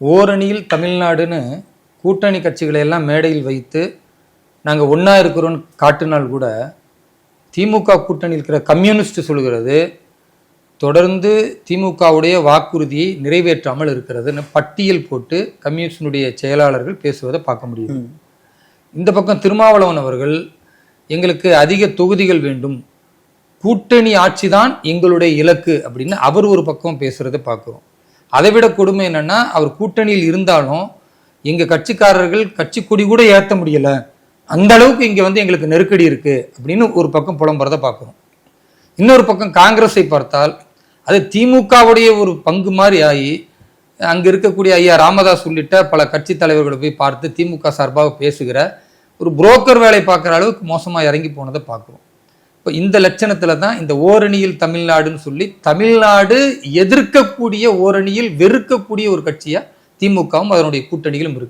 ஓரணியில் தமிழ்நாடுன்னு கூட்டணி கட்சிகளை எல்லாம் மேடையில் வைத்து நாங்கள் ஒன்றா இருக்கிறோன்னு காட்டினால் கூட திமுக கூட்டணியில் இருக்கிற கம்யூனிஸ்ட் சொல்கிறது தொடர்ந்து திமுகவுடைய வாக்குறுதியை நிறைவேற்றாமல் இருக்கிறதுன்னு பட்டியல் போட்டு கம்யூனிஸ்டினுடைய செயலாளர்கள் பேசுவதை பார்க்க முடியும் இந்த பக்கம் திருமாவளவன் அவர்கள் எங்களுக்கு அதிக தொகுதிகள் வேண்டும் கூட்டணி ஆட்சி தான் எங்களுடைய இலக்கு அப்படின்னு அவர் ஒரு பக்கம் பேசுறதை பார்க்குறோம். அதை விட கொடுமை என்னன்னா அவர் கூட்டணியில் இருந்தாலும் எங்க கட்சிக்காரர்கள் கட்சி கொடி கூட ஏற்ற முடியல. அந்த அளவுக்கு இங்க வந்து எங்களுக்கு நெருக்கடி இருக்கு அப்படின்னு ஒரு பக்கம் புலம்புறதை பார்க்குறோம். இன்னொரு பக்கம் காங்கிரஸை பார்த்தால் அது திமுகவுடைய ஒரு பங்கு மாதிரி ஆகி அங்க இருக்கக்கூடிய ஐயா ராமதாஸ் உள்ளிட்ட பல கட்சி தலைவர்களை போய் பார்த்து திமுக சார்பாக பேசுகிற ஒரு புரோக்கர் வேலை பார்க்குற அளவுக்கு மோசமாக இறங்கி போனதை பார்க்குறோம். இப்போ இந்த லட்சணத்துல தான் இந்த ஓரணியில் தமிழ்நாடுன்னு சொல்லி தமிழ்நாடு எதிர்க்கக்கூடிய ஓரணியில் வெறுக்கக்கூடிய ஒரு கட்சியா திமுகவும் அதனுடைய கூட்டணிகளும் இருக்கு.